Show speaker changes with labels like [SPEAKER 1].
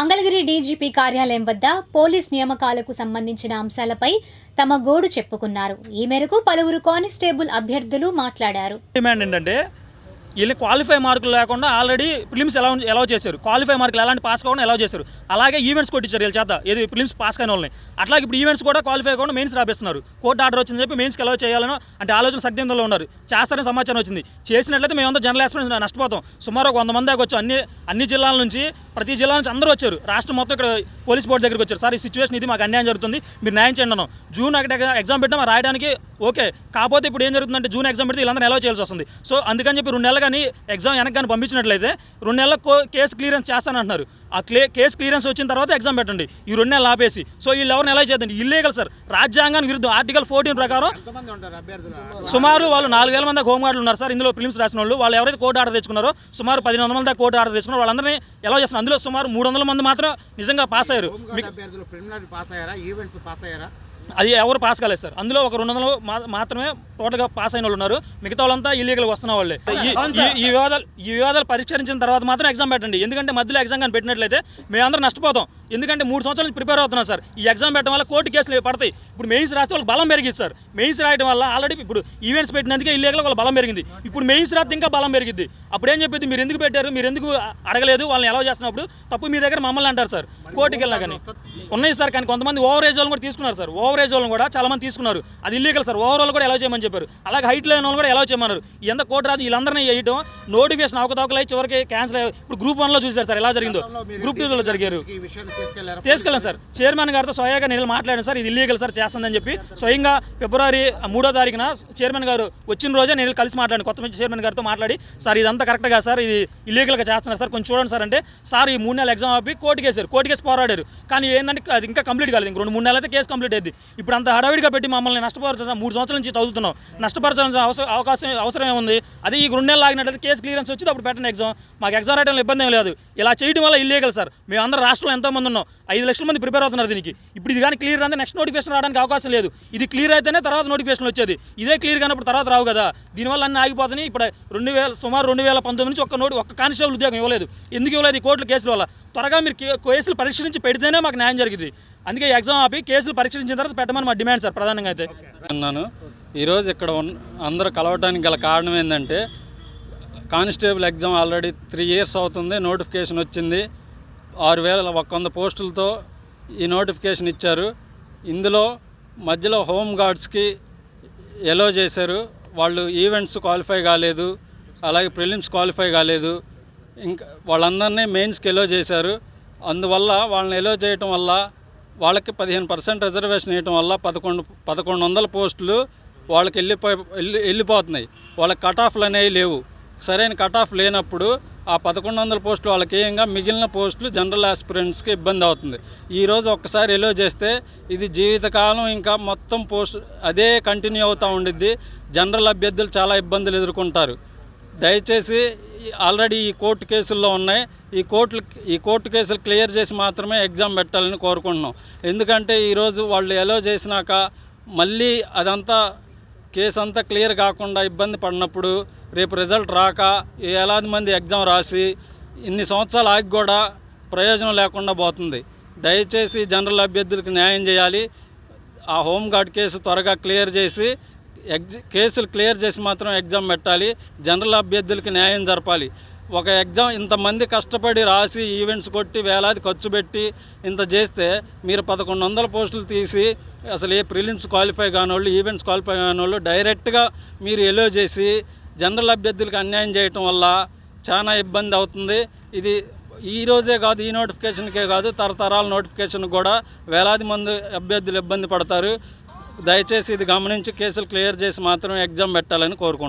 [SPEAKER 1] Mangalagiri DGP కార్యాలయం వద్ద police నియామకాలకు సంబంధించిన అంశాలపై తమ గోడు చెప్పుకున్నారు. ఈ మేరకు పలువురు కానిస్టేబుల్ అభ్యర్థులు మాట్లాడారు.
[SPEAKER 2] డిమాండ్ ఏంటంటే వీళ్ళని క్వాలిఫై మార్కులు లేకుండా ఆల్రెడీ ఫిలిమ్స్ ఎలా ఎలా చేశారు. క్వాలిఫై మార్కులు ఎలాంటి పాస్ కాకుండా ఎలా చేశారు. అలాగే ఈవెంట్స్ కొట్టించారు వీళ్ళ చేత. ఏది ఫిలిమ్స్ పాస్ కాని వాళ్ళని. అట్లాగే ఇప్పుడు ఈవెంట్స్ కూడా క్వాలిఫై కాకుండా మెయిన్స్ రాపిస్తున్నారు. కోర్టు ఆర్డర్ వచ్చిందని చెప్పి మెయిన్స్కి ఎలా చేయాలనో అంటే ఆలోచన సత్యంలో ఉన్నారు. చేస్తారని సమాచారం వచ్చింది. చేసినట్లయితే మేమంతా జనరల్ ఎక్స్పీరియన్స్ నష్టపోతాం. సుమారు ఒక వంద మంది దాకా వచ్చు అన్ని అన్ని జిల్లాల నుంచి ప్రతి జిల్లా నుంచి అందరూ వచ్చారు. రాష్ట్రం మొత్తం ఇక్కడ పోలీస్ బోర్డు దగ్గరికి వచ్చారు. సార్ ఈ సిచ్యువేషన్ ఇది మాకు అన్యాయం జరుగుతుంది. మీరు న్యాయం చేయండి అన్నాం. జూన్ అక్కడ ఎగ్జామ్ పెట్టడం రాయడానికి ఓకే కాకపోతే ఇప్పుడు ఏం జరుగుతుందంటే జూన్ ఎగ్జామ్ పెడితే వీళ్ళందరూ ఎలా చేయాల్సి వస్తుంది. సో అందుకని చెప్పి రెండు నెలలు కానీ ఎగ్జామ్ వెనక్కి కానీ పంపించినట్లయితే రెండు నెలల కేసు క్లియరెన్స్ చేస్తానంటున్నారు. ఆ క్లే కేసు క్లియరెన్స్ వచ్చిన తర్వాత ఎగ్జామ్ పెట్టండి. ఈ రెండు నెలలు ఆపేసి. సో వీళ్ళు ఎవరిని ఎలా చేద్దండి? Illegal sir. రాజ్యాంగానికి విరుద్ధం. ఆర్టికల్ ఫోర్టీన్ ప్రకారం సుమారు వాళ్ళు నాలుగు వేల మంది హోంగార్డులు ఉన్నారు సార్. ఇందులో ఫిలిమ్స్ రాసిన వాళ్ళు. వాళ్ళు ఎవరైతే కోర్టు ఆర్డర్ తెచ్చుకున్నారో సుమారు పదిహేను వందల మంది కోర్టు ఆర్డర్ తెచ్చుకున్నారు. వాళ్ళందరినీ ఎలా చేస్తున్నారు? అందులో సుమారు మూడు వందల మంది మాత్రం నిజంగా పాస్ అయ్యారు.
[SPEAKER 3] పాస్ అయ్యారా? ఈవెంట్స్ పాస్ అయ్యారా?
[SPEAKER 2] అది ఎవరు పాస్ కాలేదు సార్. అందులో ఒక రెండు వందలు మాత్రమే టోటల్గా పాస్ అయిన వాళ్ళు ఉన్నారు. మిగతా వాళ్ళంతా ఇల్లీగల్ వస్తున్న వాళ్ళే. ఈ- వివాదాలు ఈ వివాదాలు పరిష్కరించిన తర్వాత మాత్రం ఎగ్జామ్ పెట్టండి. ఎందుకంటే మధ్యలో ఎగ్జామ్ కానీ పెట్టినట్లయితే మేమందరం నష్టపోతాం. ఎందుకంటే మూడు సంవత్సరాల నుంచి ప్రిపేర్ అవుతున్నాం సార్. ఈ ఎగ్జామ్ పెట్టడం వల్ల కోర్టు కేసులు పడతాయి. ఇప్పుడు మెయిన్స్ రాస్తే వాళ్ళకి బలం పెరిగింది సార్. మెయిన్స్ రాయడం వల్ల ఆల్రెడీ ఇప్పుడు ఈవెంట్స్ పెట్టినందుకే ఇల్లీగల్ వాళ్ళ బలం పెరిగింది. ఇప్పుడు మెయిన్స్ రాస్తే ఇంకా బలం పెరిగింది అప్పుడు ఏం చెప్పేది? మీరు ఎందుకు పెట్టారు? మీరు ఎందుకు అడగలేదు? వాళ్ళని ఎలా చేస్తున్నప్పుడు తప్పు మీ దగ్గర మమ్మల్ని అంటారు సార్. కోర్టుకి వెళ్ళినా కానీ. ఉన్నాయి సార్ కానీ కొంతమంది ఓవర్ ఏజ్ వాళ్ళని కూడా తీసుకున్నారు సార్. ఓవర్ ఏజ్ వాళ్ళని కూడా చాలా మంది తీసుకున్నారు. అది ఇల్లీగల్ సార్ ఓవర్ వాళ్ళు కూడా ఎలా చేయమని చెప్పారు. అలాగే హైట్ లేని వాళ్ళు కూడా ఎలా చేయమన్నారు. ఎంత కోర్టు రాజు వీళ్ళందరినీ వేయటం నోటిఫికేషన్ అవకతవకలై చివరికి క్యాన్సిల్ ఇప్పుడు గ్రూప్ వన్లో చూసారు సార్ ఎలా జరిగిందో? గ్రూప్ టూలో జరిగారు.
[SPEAKER 3] ఈ విషయాన్ని తీసుకెళ్ళారా?
[SPEAKER 2] తీసుకెళ్ళాం సార్ చైర్మన్ గారితో స్వయంగా నేను మాట్లాడాను సార్ ఇది ఇల్లీగల్ సార్ చేస్తుందని చెప్పి స్వయంగా ఫిబ్రవరి మూడో తారీఖున చైర్మన్ గారు వచ్చిన రోజే నేను కలిసి మాట్లాడాను. కొత్త చైర్మన్ గారితో మాట్లాడి సార్ ఇదంతా కరెక్ట్గా సార్ ఇది ఇల్లీగల్గా చేస్తున్నారు సార్ కొంచెం చూడండి సార్ అంటే సార్ ఈ మూడు నెలల ఎగ్జామ్ ఆపి కోర్టుకి వేసి పోరాడారు. కానీ ఏంటంటే అది ఇంకా కంప్లీట్ కాలేదు. ఇంక రెండు మూడు నెలలైతే కేసు కంప్లీట్ అయింది ఇప్పుడు అంత హడావిడిగా పెట్టి మమ్మల్ని నష్టపరచడం మూడు సంవత్సరాల నుంచి చదువుతున్నాం. నష్టపరచాల్సిన అవసరం అవకాశం అవసరం ఏముంది? అదే ఈ రెండు నెలలు ఆగినట్లయితే కేసు క్లియరెన్స్ వచ్చి అప్పుడు పెట్టండి ఎగ్జామ్. మాకు ఎగ్జామ్ రాయడంలో ఇబ్బంది ఏం లేదు. ఇలా చేయడం వల్ల ఇల్లీగల్ సార్. మేము అందరం రాష్ట్రంలో ఎంతో మంది ఉన్నాం. ఐదు లక్షల మంది ప్రిపేర్ అవుతున్నారు దీనికి. ఇప్పుడు ఇది కానీ క్లియర్ అంటే నెక్స్ట్ నోటిఫికేషన్ రావడానికి అవకాశం లేదు. ఇది క్లియర్ అయితేనే తర్వాత నోటిఫికేషన్ వచ్చేది. ఇదే క్లియర్ కానప్పుడు తర్వాత రావు కదా. దీనివల్ల అన్ని ఆగిపోతున్నాయి. ఇప్పుడు రెండు వేల సుమారు రెండు వేల పంతొమ్మిది నుంచి ఒక్క నోటి ఒక్క కానిస్టేబుల్ ఉద్యోగం ఇవ్వలేదు. ఎందుకు ఇవ్వలేదు ఈ కోర్టుల కేసుల వల్ల? త్వరగా మీరు కే- కేసులు పరిశీలించి పెడితేనే మాకు న్యాయం జరిగింది. అందుకే ఎగ్జామ్ ఆపి కేసులు పరీక్షించిన తర్వాత పెట్టమని మా డిమాండ్ సార్ ప్రధానంగా అయితే.
[SPEAKER 4] అన్నాను. ఈరోజు ఇక్కడ ఉన్న అందరూ కలవటానికి గల కారణం ఏంటంటే constable exam already three years అవుతుంది నోటిఫికేషన్ వచ్చింది. ఆరు వేల ఒక వంద పోస్టులతో ఈ నోటిఫికేషన్ ఇచ్చారు. ఇందులో మధ్యలో హోమ్ గార్డ్స్కి ఎలో చేశారు. వాళ్ళు ఈవెంట్స్ క్వాలిఫై కాలేదు అలాగే ప్రిలిమ్స్ క్వాలిఫై కాలేదు. ఇంకా వాళ్ళందరినీ మెయిన్స్కి ఎలో చేశారు. అందువల్ల వాళ్ళని ఎలో చేయటం వల్ల వాళ్ళకి పదిహేను పర్సెంట్ రిజర్వేషన్ వేయటం వల్ల పదకొండు పదకొండు వందల పోస్టులు వాళ్ళకి వెళ్ళిపోయి వెళ్ళి వెళ్ళిపోతున్నాయి. వాళ్ళకి కట్ ఆఫ్లు అనేవి లేవు. సరైన కట్ ఆఫ్ లేనప్పుడు ఆ పదకొండు వందల పోస్టులు వాళ్ళకి ఏంగా మిగిలిన పోస్టులు జనరల్ ఆస్పిరెంట్స్కి ఇబ్బంది అవుతుంది. ఈరోజు ఒక్కసారి ఎలో చేస్తే ఇది జీవితకాలం ఇంకా మొత్తం పోస్ట్ అదే కంటిన్యూ అవుతూ ఉండిద్ది. జనరల్ అభ్యర్థులు చాలా ఇబ్బందులు ఎదుర్కొంటారు. దయచేసి ఆల్రెడీ ఈ కోర్టు కేసుల్లో ఉన్నాయి. ఈ కోర్టులు ఈ కోర్టు కేసులు క్లియర్ చేసి మాత్రమే ఎగ్జామ్ పెట్టాలని కోరుకుంటున్నాం. ఎందుకంటే ఈరోజు వాళ్ళు ఎలో చేసినాక మళ్ళీ అదంతా కేసు అంతా క్లియర్ కాకుండా ఇబ్బంది పడినప్పుడు రేపు రిజల్ట్ రాక వేలాది మంది ఎగ్జామ్ రాసి ఇన్ని సంవత్సరాలు ఆగి కూడా ప్రయోజనం లేకుండా పోతుంది. దయచేసి జనరల్ అభ్యర్థులకు న్యాయం చేయాలి. ఆ హోంగార్డ్ కేసు త్వరగా క్లియర్ చేసి ఎగ్జ కేసులు క్లియర్ చేసి మాత్రం ఎగ్జామ్ పెట్టాలి. జనరల్ అభ్యర్థులకి న్యాయం జరపాలి. ఒక ఎగ్జామ్ ఇంతమంది కష్టపడి రాసి ఈవెంట్స్ కొట్టి వేలాది ఖర్చు పెట్టి ఇంత చేస్తే మీరు పదకొండు వందల పోస్టులు తీసి అసలు ఏ ప్రిలిమ్స్ క్వాలిఫై కానోళ్ళు ఈవెంట్స్ క్వాలిఫై కానోళ్ళు డైరెక్ట్గా మీరు ఎలో చేసి జనరల్ అభ్యర్థులకు అన్యాయం చేయటం వల్ల చాలా ఇబ్బంది అవుతుంది. ఇది ఈ రోజే కాదు ఈ నోటిఫికేషన్కే కాదు తరతరాల నోటిఫికేషన్ కూడా వేలాది మంది అభ్యర్థులు ఇబ్బంది పడతారు. దయచేసి ఇది గమనించి కేసులు క్లియర్ చేసి మాత్రం ఎగ్జామ్ పెట్టాలని కోరుకుంటున్నాను